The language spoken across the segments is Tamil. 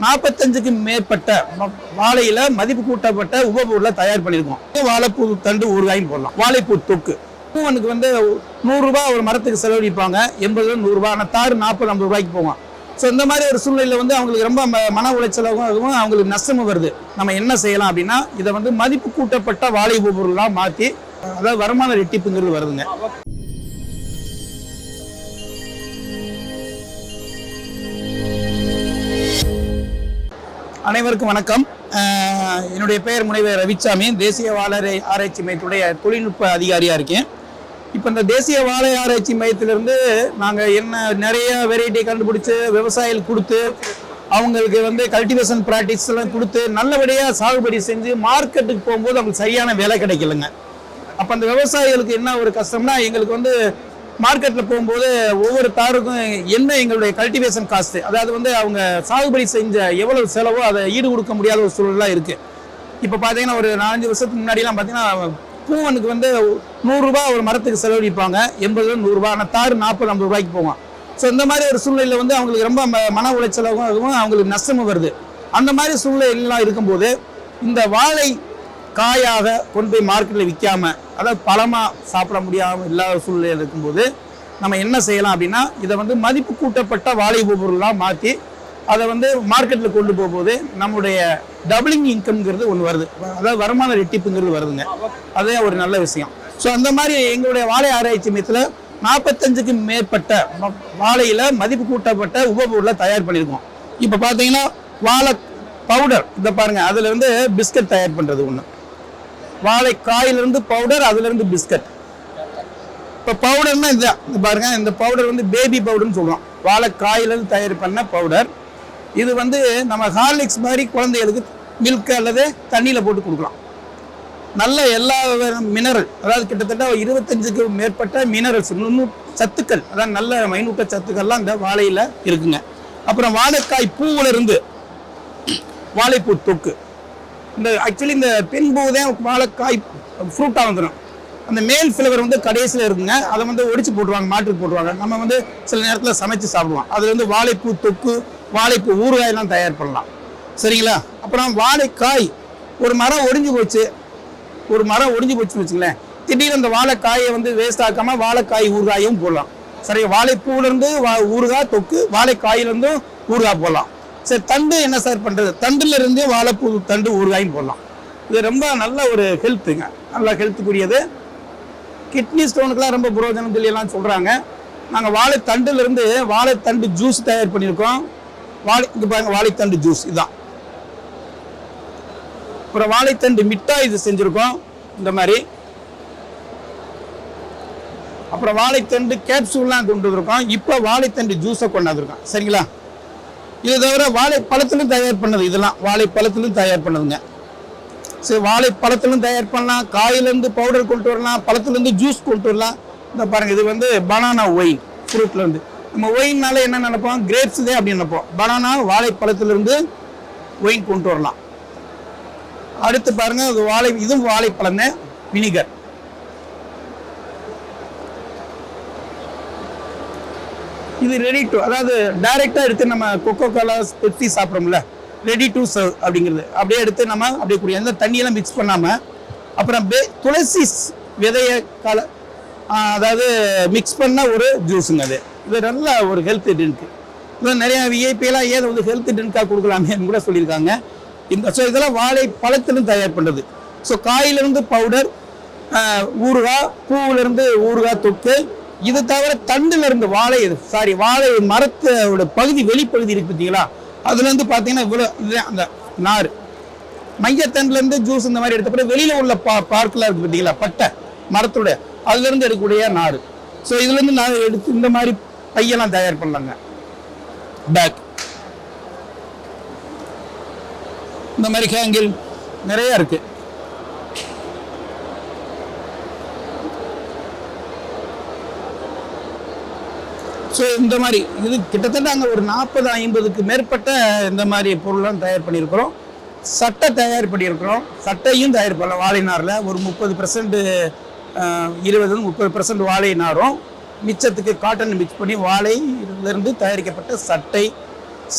நாற்பத்தஞ்சுக்கு மேற்பட்ட வாழையில மதிப்பு கூட்டப்பட்ட உபபொருளை தயார் பண்ணியிருக்கோம். வாழைப்பூ தண்டு ஊறுகாயும் போடலாம். வாழைப்பூ தொக்கு. பூவனுக்கு வந்து நூறுரூபா ஒரு மரத்துக்கு செலவழிப்பாங்க. எண்பது ரூபா. நூறுரூபா ஆனால் தாறு நாற்பது ஐம்பது ரூபாய்க்கு போவான் ஸோ இந்த மாதிரி ஒரு சூழ்நிலையில் வந்து அவங்களுக்கு ரொம்ப ம- மன உளைச்சலாகவும் அவங்களுக்கு நஷ்டமும் வருது. நம்ம என்ன செய்யலாம் அப்படின்னா இதை வந்து மதிப்பு கூட்டப்பட்ட வாழை பொருளாக மாற்றி அதாவது வருமான ரெட்டிப்புங்கிறது வருதுங்க. அனைவருக்கும் வணக்கம். என்னுடைய பெயர் முனைவர் ரவிச்சாமி. தேசிய வாழை ஆராய்ச்சி மையத்துடைய தொழில்நுட்ப அதிகாரியாக இருக்கேன். இப்போ இந்த தேசிய வாழை ஆராய்ச்சி மையத்திலிருந்து நாங்கள் என்ன நிறைய வெரைட்டி கண்டுபிடிச்சி விவசாயிகள் கொடுத்து அவங்களுக்கு வந்து கல்டிவேஷன் ப்ராக்டிஸ் எல்லாம் கொடுத்து நல்லபடியாக சாகுபடி செஞ்சு மார்க்கெட்டுக்கு போகும்போது அவங்களுக்கு சரியான வேலை கிடைக்கலங்க. அப்போ அந்த விவசாயிகளுக்கு என்ன ஒரு கஷ்டம்னா எங்களுக்கு வந்து மார்க்கெட்டில் போகும்போது ஒவ்வொரு தாருக்கும் என்ன எங்களுடைய கல்டிவேஷன் காஸ்ட்டு அதாவது வந்து அவங்க சாகுபடி செஞ்ச எவ்வளவு செலவோ அதை ஈடு கொடுக்க முடியாத ஒரு சூழலாக இருக்குது இப்போ பார்த்தீங்கன்னா ஒரு நாலஞ்சு வருஷத்துக்கு முன்னாடிலாம் பார்த்தீங்கன்னா பூவனுக்கு வந்து நூறுரூபா ஒரு மரத்துக்கு செலவழிப்பாங்க. எண்பது ரூபா. நூறுரூபா ஆனால் தாறு நாற்பது ஐம்பது ரூபாய்க்கு போவான். ஸோ இந்த மாதிரி ஒரு சூழ்நிலையில் வந்து அவங்களுக்கு ரொம்ப ம- மன உளைச்சலாகவும் அவங்களுக்கு நஷ்டமும் வருது. அந்த மாதிரி சூழ்நிலைலாம் இருக்கும்போது இந்த வாழை காயாக கொண்டு போய் மார்க்கெட்டில் விற்காம அதாவது பழமாக சாப்பிட முடியாமல் இல்லாத சூழ்நிலையில் இருக்கும்போது நம்ம என்ன செய்யலாம் அப்படின்னா இதை வந்து மதிப்பு கூட்டப்பட்ட வாழை பொருளாக மாற்றி அதை வந்து மார்க்கெட்டில் கொண்டு போகும்போது நம்முடைய டபுளிங் இன்கம்ங்கிறது ஒன்று வருது. அதாவது வருமான ரெட்டிப்புங்கிறது வருதுங்க. அதே ஒரு நல்ல விஷயம். ஸோ அந்த மாதிரி எங்களுடைய வாழை ஆராய்ச்சி மையத்தில் நாற்பத்தஞ்சுக்கு மேற்பட்ட ம- மதிப்பு கூட்டப்பட்ட உபபொருளை தயார் பண்ணியிருக்கோம். இப்போ பார்த்தீங்கன்னா வாழை பவுடர் இதை பாருங்கள் அதில் வந்து பிஸ்கட் தயார் பண்ணுறது ஒன்று வாழை காயிலிருந்து பவுடர் அதுலேருந்து பிஸ்கட் இப்போ பவுடர்னா இதுதான் இந்த பாருங்க இந்த பவுடர் வந்து பேபி பவுடர்னு சொல்லுவோம் வாழைக்காயிலிருந்து தயார் பண்ண பவுடர் இது வந்து நம்ம ஹார்லிக்ஸ் மாதிரி குழந்தைகளுக்கு மில்க் அல்லது தண்ணியில் போட்டு கொடுக்கலாம். நல்ல எல்லா மினரல் அதாவது கிட்டத்தட்ட இருபத்தஞ்சுக்கு மேற்பட்ட மினரல்ஸ் நுண்ணு சத்துக்கள் அதாவது நல்ல மைனூட்ட சத்துக்கள்லாம் இந்த வாழையில் இருக்குங்க. அப்புறம் வாழைக்காய் பூவில் இருந்து வாழைப்பூ தொக்கு. இந்த ஆக்சுவலி இந்த பெண் பூ தான் வாழைக்காய் ஃப்ரூட்டாக வந்துடும் அந்த மேல் ஃப்ளவர் வந்து கடைசியில் இருக்குங்க. அதை வந்து ஒடிச்சு போட்டுருவாங்க மாட்டுக்கு போட்டுருவாங்க. நம்ம வந்து சில நேரத்தில் சமைச்சு சாப்பிடுவோம். அது வந்து வாழைப்பூ தொக்கு வாழைப்பூ ஊறுகாயெல்லாம் தயார் பண்ணலாம் சரிங்களா? அப்புறம் வாழைக்காய் ஒரு மரம் ஒடிஞ்சு போச்சு. ஒரு மரம் ஒடிஞ்சு போச்சுன்னு வச்சுங்களேன் திடீர்னு அந்த வாழைக்காயை வந்து வேஸ்ட் ஆக்காமல் வாழைக்காய் ஊறுகாயும் போடலாம். சரி வாழைப்பூலேருந்து வா ஊறுகாய் தொக்கு வாழைக்காயிலேருந்தும் ஊறுகாய் போடலாம். சரி தண்டு என்ன சார் பண்ணுறது தண்டுல இருந்தே வாழைப்பூ தண்டு ஊறுகாயும் போடலாம். இது ரொம்ப நல்ல ஒரு ஹெல்த்துங்க நல்ல ஹெல்த்துக்குரியது கிட்னி ஸ்டோனுக்குலாம் ரொம்ப புரோஜனம் சொல்லி எல்லாம் சொல்கிறாங்க நாங்கள் வாழைத்தண்டுலேருந்து வாழைத்தண்டு ஜூஸ் தயார் பண்ணியிருக்கோம். வாழை இங்கே பாருங்கள் வாழைத்தண்டு ஜூஸ் இதுதான் அப்புறம் வாழைத்தண்டு மிட்டாய் இது செஞ்சுருக்கோம். இந்த மாதிரி. அப்புறம் வாழைத்தண்டு கேப்சூல்லாம் கொண்டு வந்திருக்கோம். இப்போ வாழைத்தண்டு ஜூஸை கொண்டாந்துருக்கோம். சரிங்களா? இது தவிர வாழைப்பழத்திலும் தயார் பண்ணது இதெல்லாம். வாழைப்பழத்திலும் தயார் பண்ணதுங்க. சரி வாழைப்பழத்திலும் தயார் பண்ணலாம். காயிலேருந்து பவுடர் கொண்டு வரலாம். பழத்துலேருந்து ஜூஸ் கொண்டு வரலாம். இந்த பாருங்கள் இது வந்து பனானா ஒயின் ஃப்ரூட்லேருந்து நம்ம ஒயின்னால என்ன நினைப்போம்? கிரேப்ஸ் தான் அப்படி நினைப்போம். பனானா வாழைப்பழத்திலிருந்து ஒயின் கொண்டு வரலாம். அடுத்து பாருங்கள் இது வாழை இதுவும் வாழைப்பழம் வினிகர் இது ரெடி டு அதாவது டைரெக்டாக எடுத்து நம்ம கொக்கோ கோலா பெப்சி சாப்பிட்றோம்ல ரெடி டு சர்வ் அப்படிங்கிறது. அப்படியே எடுத்து நம்ம அப்படியே குடி எந்த தண்ணியெல்லாம் மிக்ஸ் பண்ணாமல் அப்புறம் பே துளசி விதைய கல அதாவது மிக்ஸ் பண்ண ஒரு ஜூஸுங்க அது. இது நல்ல ஒரு ஹெல்த் ட்ரிங்க் இதெல்லாம் நிறையா விஐபியெல்லாம் ஏன் வந்து ஹெல்த் ட்ரிங்காக கொடுக்கலாமேன்னு கூட சொல்லியிருக்காங்க. இந்த ஸோ இதெல்லாம் வாழை பழத்திலும் தயார் பண்ணுறது ஸோ காயிலிருந்து பவுடர் ஊறுகாய் பூவிலிருந்து ஊறுகாய் தொக்கு இது தவிர தண்டுல இருந்து வாழை சாரி வாழை மரத்தோட பகுதி வெளிப்பகுதி இருக்கு பார்த்தீங்களா? அதுல இருந்து பார்த்தீங்கன்னா இவ்வளோ அந்த நார். மையத்தண்டுல இருந்து ஜூஸ் இந்த மாதிரி எடுத்த பிறகு வெளியில உள்ள பா பார்க்கில் இருக்கு பார்த்தீங்களா? பட்டை மரத்தோட. அதுல இருந்து எடுக்கக்கூடிய நார். ஸோ இதுல இருந்து நான் எடுத்து இந்த மாதிரி பையெல்லாம் தயார் பண்ணலாங்க. பேக் இந்த மாதிரி ஹேங்கில் நிறைய இருக்கு. ஸோ இந்த மாதிரி இது கிட்டத்தட்ட அங்கே ஒரு நாற்பது ஐம்பதுக்கு மேற்பட்ட இந்த மாதிரி பொருள்லாம் தயார் பண்ணியிருக்கிறோம். சட்டை தயார் பண்ணியிருக்கிறோம். சட்டையும் தயார் பண்ணலாம் வாழை நாரில். ஒரு முப்பது பர்சன்ட் இருபது முப்பது பர்சன்ட் வாழை நாரும். மிச்சத்துக்கு காட்டன் மிக்ஸ் பண்ணி வாழையிலிருந்து தயாரிக்கப்பட்ட சட்டை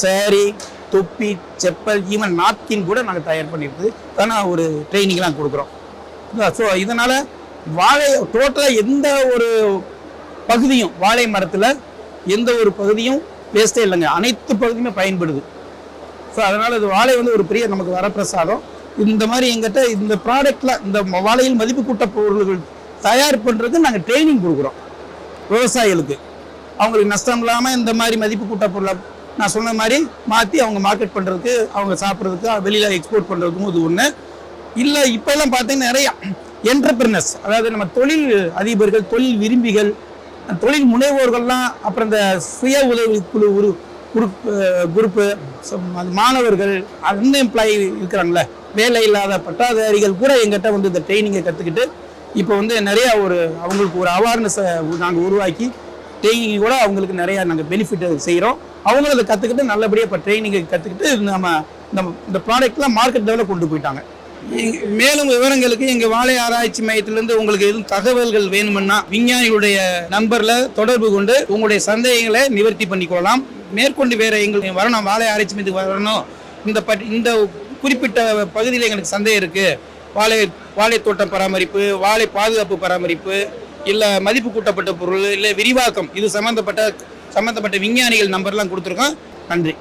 சேரீ தொப்பி செப்பல் ஈவன் நாப்கின் கூட நாங்கள் தயார் பண்ணியிருக்குது தானே ஒரு ட்ரைனிங்லாம் கொடுக்குறோம். ஸோ இதனால் வாழை டோட்டலாக எந்த ஒரு பகுதியும் வாழை மரத்தில் எந்த ஒரு பகுதியும் வேஸ்ட்டே இல்லைங்க. அனைத்து பகுதியுமே பயன்படுது. ஸோ அதனால் இது வாழை வந்து ஒரு பெரிய நமக்கு வரப்பிரசாதம். இந்த மாதிரி எங்கிட்ட இந்த ப்ராடக்டில் இந்த வாழையில் மதிப்பு கூட்ட பொருள்கள் தயார் பண்ணுறது நாங்கள் ட்ரைனிங் கொடுக்குறோம். விவசாயிகளுக்கு. அவங்களுக்கு நஷ்டம் இல்லாமல் இந்த மாதிரி மதிப்பு கூட்ட பொருளை நான் சொன்ன மாதிரி மாற்றி அவங்க மார்க்கெட் பண்ணுறதுக்கு அவங்க சாப்பிட்றதுக்கு வெளியில் எக்ஸ்போர்ட் பண்ணுறதுக்கும் இது ஒன்று இல்லை இப்போல்லாம் பார்த்தீங்கன்னா நிறைய என்டர்பிரினர்ஸ் அதாவது நம்ம தொழில் அதிபர்கள் தொழில் விரும்பிகள் தொழில் முனைவோர்கள்லாம் அப்புறம் இந்த சுய உதவி குழு உரு குரூப் குரூப்பு மாணவர்கள் அன்எம்ப்ளாயி இருக்கிறாங்களே வேலை இல்லாத பட்டாதாரிகள் கூட எங்கிட்ட வந்து இந்த ட்ரைனிங்கை கற்றுக்கிட்டு இப்போ வந்து நிறையா ஒரு அவங்களுக்கு ஒரு அவேர்னஸை நாங்கள் உருவாக்கி ட்ரைனிங் கூட அவங்களுக்கு நிறையா நாங்கள் பெனிஃபிட் செய்கிறோம் அவங்களும் அதை கற்றுக்கிட்டு நல்லபடியாக இப்போ ட்ரைனிங்கை கற்றுக்கிட்டு நம்ம நம்ம இந்த ப்ராடக்ட்லாம் மார்க்கெட் லெவலில் கொண்டு போயிட்டாங்க. மேலும் விவரங்களுக்கு எங்க வாழை ஆராய்ச்சி மையத்திலிருந்து உங்களுக்கு எதுவும் தகவல்கள் வேணும்னா விஞ்ஞானிகளுடைய நம்பர்ல தொடர்பு கொண்டு உங்களுடைய சந்தேகங்களை நிவர்த்தி பண்ணிக்கொள்ளலாம். மேற்கொண்டு வேற எங்களுக்கு வரணும். வாழை ஆராய்ச்சி மையத்துக்கு வரணும். இந்த பட் இந்த குறிப்பிட்ட பகுதியில் எங்களுக்கு சந்தேகம் இருக்கு. வாழை வாழைத்தோட்டம் பராமரிப்பு வாழை பாதுகாப்பு பராமரிப்பு இல்லை மதிப்பு கூட்டப்பட்ட பொருள் இல்லை விரிவாக்கம். இது சம்மந்தப்பட்ட சம்மந்தப்பட்ட விஞ்ஞானிகள் நம்பர்லாம் கொடுத்துருக்கோம். நன்றி.